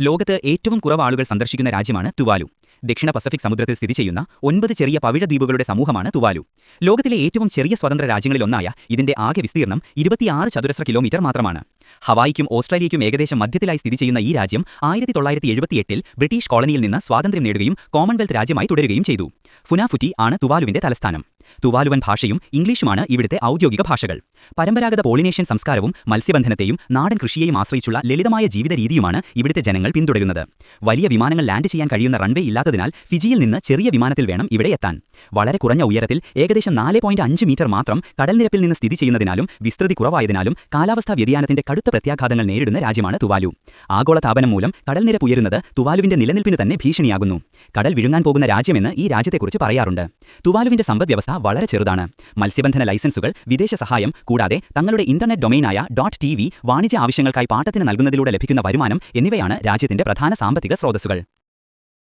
ലോകത്ത് ഏറ്റവും കുറവ് ആളുകൾ സന്ദർശിക്കുന്ന രാജ്യമാണ് തുവാലു. ദക്ഷിണ പസഫിക് സമുദ്രത്തിൽ സ്ഥിതി ചെയ്യുന്ന ഒൻപത് ചെറിയ പവിഴ ദ്വീപുകളുടെ സമൂഹമാണ് തുവാലു. ലോകത്തിലെ ഏറ്റവും ചെറിയ സ്വതന്ത്ര രാജ്യങ്ങളിലൊന്നായ ഇതിന്റെ ആകെ വിസ്തീർണം ഇരുപത്തിയാറ് ചതുരശ്ര കിലോമീറ്റർ മാത്രമാണ്. ഹവായിക്കും ഓസ്ട്രേലിയയ്ക്കും ഏകദേശം മധ്യത്തിലായി സ്ഥിതി ചെയ്യുന്ന ഈ രാജ്യം ആയിരത്തി തൊള്ളായിരത്തി എഴുപത്തിയെട്ടിൽ ബ്രിട്ടീഷ് കോളനിയിൽ നിന്ന് സ്വാതന്ത്ര്യം നേടുകയും കോമൺവെൽത്ത് രാജ്യമായി തുടരുകയും ചെയ്തു. ഫുനാഫുറ്റി ആണ് തുവാലുവിന്റെ തലസ്ഥാനം. തുവാലുവൻ ഭാഷയും ഇംഗ്ലീഷുമാണ് ഇവിടുത്തെ ഔദ്യോഗിക ഭാഷകൾ. പരമ്പരാഗത പോളിനേഷ്യൻ സംസ്കാരവും മത്സ്യബന്ധനത്തെയും നാടൻ കൃഷിയെയും ആശ്രയിച്ചുള്ള ലളിതമായ ജീവിത രീതിയുമാണ് ഇവിടുത്തെ ജനങ്ങൾ പിന്തുടരുന്നത്. വലിയ വിമാനങ്ങൾ ലാൻഡ് ചെയ്യാൻ കഴിയുന്ന റൺവേ ഇല്ലാത്തതിനാൽ ഫിജിയിൽ നിന്ന് ചെറിയ വിമാനത്തിൽ വേണം ഇവിടെ എത്താൻ. വളരെ കുറഞ്ഞ ഉയരത്തിൽ ഏകദേശം നാല് മീറ്റർ മാത്രം കടൽനിരപ്പിൽ നിന്ന് സ്ഥിതി ചെയ്യുന്നതിനാലും വിസ്തൃതി കുറവായതിനാലും കാലാവസ്ഥാ വ്യതിയാനത്തിന്റെ കടുത്ത പ്രത്യാഘാതങ്ങൾ നേരിടുന്ന രാജ്യമാണ് തുവാലു. ആഗോള താപനം മൂലം കടൽനിരപ്പ് ഉയരുന്നത് തുവാലുവിന്റെ നിലനിൽപ്പിന് തന്നെ ഭീഷണിയാകുന്നു. കടൽ വിഴുങ്ങാൻ പോകുന്ന രാജ്യമെന്ന് ഈ രാജ്യത്തെക്കുറിച്ച് പറയാറുണ്ട്. തുവാലുവിന്റെ സമ്പദ്വ്യവസ്ഥ വളരെ ചെറുതാണ്. മത്സ്യബന്ധന ലൈസൻസുകൾ വിദേശ സഹായം കൂടാതെ തങ്ങളുടെ ഇന്റർനെറ്റ് ഡൊമൈനായ ഡോട്ട് ടി വാണിജ്യ ആവശ്യങ്ങൾക്കായി പാട്ടത്തിന് നൽകുന്നതിലൂടെ ലഭിക്കുന്ന വരുമാനം എന്നിവയാണ് രാജ്യത്തിന്റെ പ്രധാന സാമ്പത്തിക സ്രോതസ്സുകൾ.